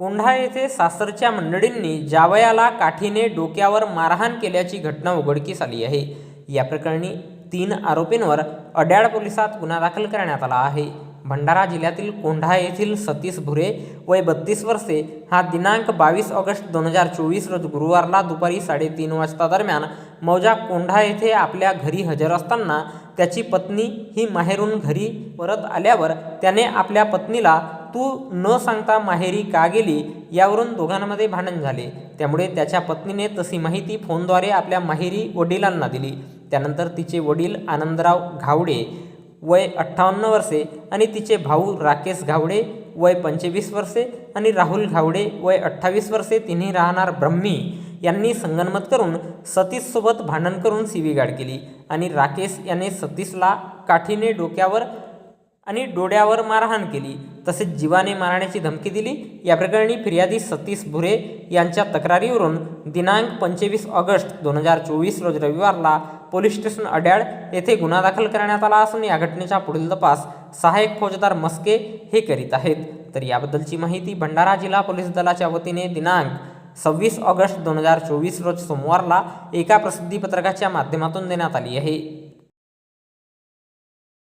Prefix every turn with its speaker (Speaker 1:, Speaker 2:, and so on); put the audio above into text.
Speaker 1: कोंढा येथे सासरच्या मंडळींनी जावयाला काठीने डोक्यावर मारहाण केल्याची घटना उघडकीस आली आहे. या प्रकरणी तीन आरोपींवर अड्याळ पोलिसात गुन्हा दाखल करण्यात आला आहे. भंडारा जिल्ह्यातील कोंढा येथील सतीश भुरे वय बत्तीस वर्षे हा दिनांक बावीस ऑगस्ट दोन हजार चोवीस रोज गुरुवारला दुपारी साडेतीन वाजता दरम्यान मौजा कोंढा येथे आपल्या घरी हजर असताना त्याची पत्नी ही माहेरून घरी परत आल्यावर त्याने आपल्या पत्नीला तू न सांगता माहेरी का गेली यावरून दोघांमध्ये भांडण झाले. त्यामुळे त्याच्या पत्नीने तशी माहिती फोनद्वारे आपल्या माहेरी वडिलांना दिली. त्यानंतर तिचे वडील आनंदराव घावडे वय अठ्ठावन्न वर्षे आणि तिचे भाऊ राकेश घावडे वय पंचवीस वर्षे आणि राहुल घावडे वय अठ्ठावीस वर्षे तिन्ही राहणार ब्रह्मी यांनी संगनमत करून सतीशसोबत भांडण करून शिवीगाळ केली आणि राकेश याने सतीशला काठीने डोक्यावर आणि डोळ्यावर मारहाण केली. तसेच जीवाने मारण्याची धमकी दिली. या प्रकरणी फिर्यादी सतीश भुरे यांच्या तक्रारीवरून दिनांक पंचवीस ऑगस्ट दोन हजार चोवीस रोज रविवारला पोलीस स्टेशन अड्याळ येथे गुन्हा दाखल करण्यात आला असून या घटनेचा पुढील तपास सहाय्यक फौजदार मस्के हे करीत आहेत. तर याबद्दलची माहिती भंडारा जिल्हा पोलीस दलाच्या वतीने दिनांक सव्वीस ऑगस्ट दोन हजार चोवीस रोज सोमवारला एका प्रसिद्धीपत्रकाच्या माध्यमातून देण्यात आली आहे.